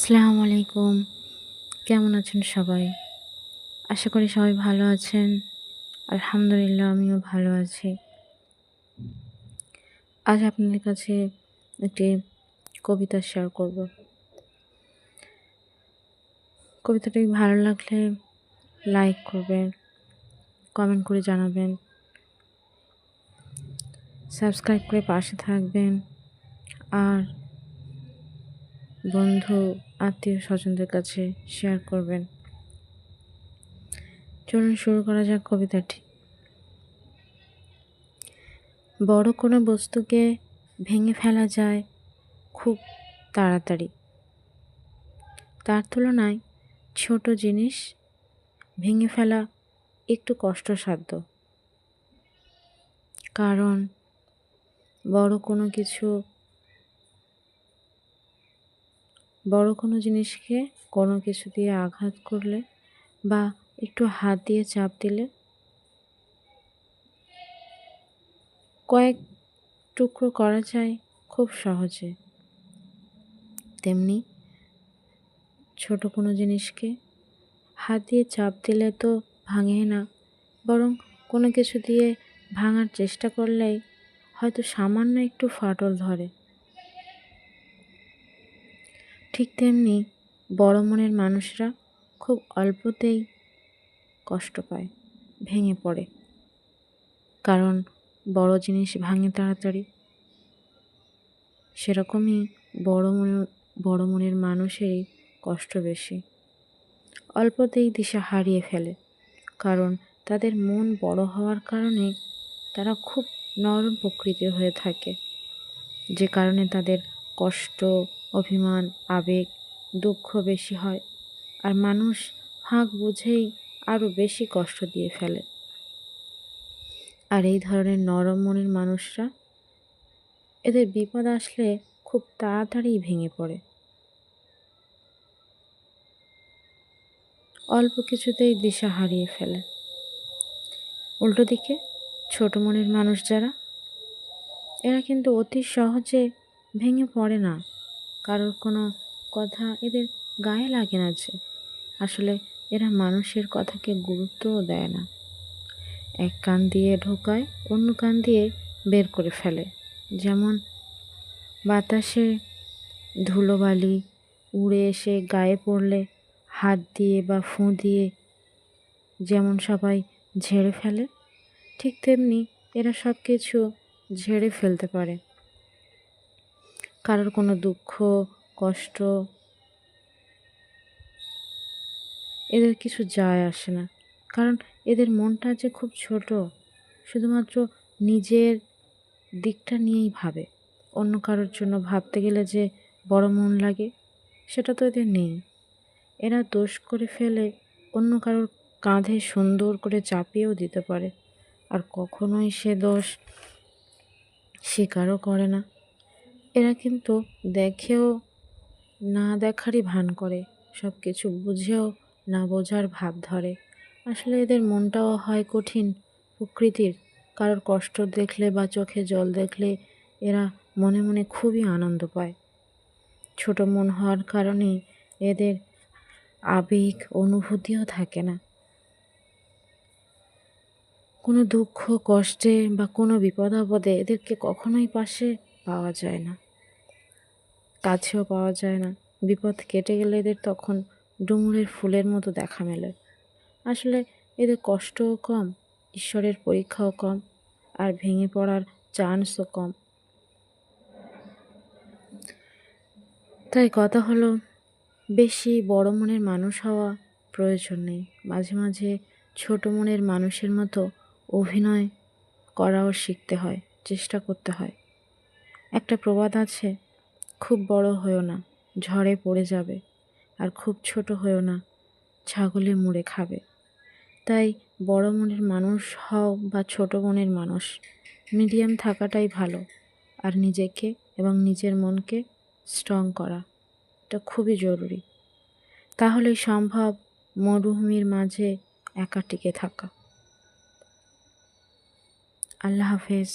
আসসালামু আলাইকুম কেমন আছেন সবাই? আশা করি সবাই ভালো আছেন। আলহামদুলিল্লাহ, আমিও ভালো আছি। আজ আপনাদের কাছে একটি কবিতা শেয়ার করব। কবিতাটি ভালো লাগলে লাইক করবেন কমেন্ট করে জানাবেন সাবস্ক্রাইব করে পাশে থাকবেন, আর বন্ধু আত্মীয় স্বজনদের কাছে শেয়ার করবেন। চলুন শুরু করা যাক কবিতাটি। বড় কোনো বস্তুকে ভেঙে ফেলা যায় খুব তাড়াতাড়ি। তার তুলনায় ছোট জিনিস ভেঙে ফেলা একটু কষ্টসাধ্য। কারণ বড় কোনো কিছু বড় কোনো জিনিসকে কোনো কিছু দিয়ে আঘাত করলে বা একটু হাত দিয়ে চাপ দিলে? কয়েক টুকরো করা যায় খুব সহজে। তেমনি ছোট কোনো জিনিসকে হাত দিয়ে চাপ দিলে তো ভাঙে না, বরং কোনো কিছু দিয়ে ভাঙার চেষ্টা করলেই হয়তো সামান্য একটু ফাটল ধরে। ঠিক তেমনি বড় মনের মানুষরা খুব অল্পতেই কষ্ট পায়, ভেঙে পড়ে। কারণ বড় জিনিস ভাঙে তাড়াতাড়ি। সেরকমই বড় মনের বড় মনের মানুষেরই কষ্ট বেশি। অল্পতেই দিশা হারিয়ে ফেলে। কারণ তাদের মন বড় হওয়ার কারণে তারা খুব নরম প্রকৃতির হয়ে থাকে। যে কারণে তাদের কষ্ট অভিমান, আবেগ, দুঃখ বেশি হয়। আর মানুষ ফাঁক বুঝেই আরও বেশি কষ্ট দিয়ে ফেলে। আর এই ধরনের নরম মনের মানুষরা, এদের বিপদ আসলে খুব তাড়াতাড়ি ভেঙে পড়ে। অল্প কিছুতেই দিশা হারিয়ে ফেলে। উল্টো দিকে, ছোট মনের মানুষ যারা, এরা কিন্তু অতি সহজে ভেঙে পড়ে না। কারোর কোনো কথা এদের গায়ে লাগে না যে। আসলে এরা মানুষের কথাকে গুরুত্বও দেয় না। এক কান দিয়ে ঢোকায়, অন্য কান দিয়ে বের করে ফেলে। যেমন বাতাসে ধুলোবালি, উড়ে এসে গায়ে পড়লে হাত দিয়ে বা ফুঁ দিয়ে যেমন সবাই ঝেড়ে ফেলে, ঠিক তেমনি এরা সব কিছু ঝেড়ে ফেলতে পারে। কারোর কোনো দুঃখ, কষ্ট, এদের কিছু যায় আসে না। কারণ এদের মনটা যে খুব ছোট, শুধুমাত্র নিজের দিকটা নিয়েই ভাবে। অন্য কারোর জন্য ভাবতে গেলে যে বড় মন লাগে, সেটা তো এদের নেই। এরা দোষ করে ফেলে অন্য কারোর কাঁধে সুন্দর করে চাপিয়েও দিতে পারে। আর কখনোই সে দোষ স্বীকারও করে না। এরা কিন্তু দেখেও না দেখারই ভান করে সব কিছু বুঝেও না বোঝার ভাব ধরে। আসলে এদের মনটাও হয় কঠিন প্রকৃতির। কারোর কষ্ট দেখলে বা চোখে জল দেখলে এরা মনে মনে খুবই আনন্দ পায়। ছোট মন হওয়ার কারণে এদের আবেগ, অনুভূতিও থাকে না। কোনো দুঃখ, কষ্টে বা কোনো বিপদ আপদে এদেরকে কখনোই পাশে পাওয়া যায় না। কাছেও পাওয়া যায় না। বিপদ কেটে গেলে এদের তখন ডুমুরের ফুলের মতো দেখা মেলে। আসলে এদের কষ্টও কম, ঈশ্বরের পরীক্ষাও কম, আর ভেঙে পড়ার চান্সও কম। তাই কথা হলো, বেশি বড় মনের মানুষ হওয়া প্রয়োজন নেই। মাঝে মাঝে ছোট মনের মানুষের মতো অভিনয় করাও শিখতে হয়, চেষ্টা করতে হয়। একটা প্রবাদ আছে খুব বড় হয়েও না, ঝড়ে পড়ে যাবে। আর খুব ছোট হয়েও না ছাগলে মুড়ে খাবে। তাই বড় মনের মানুষ হও বা ছোট মনের মানুষ, মিডিয়াম থাকাটাই ভালো। আর নিজেকে এবং নিজের মনকে স্ট্রং করা, এটা খুবই জরুরি। তাহলেই সম্ভব মরুভূমির মাঝে একা টিকে থাকা। আল্লাহ হাফেজ।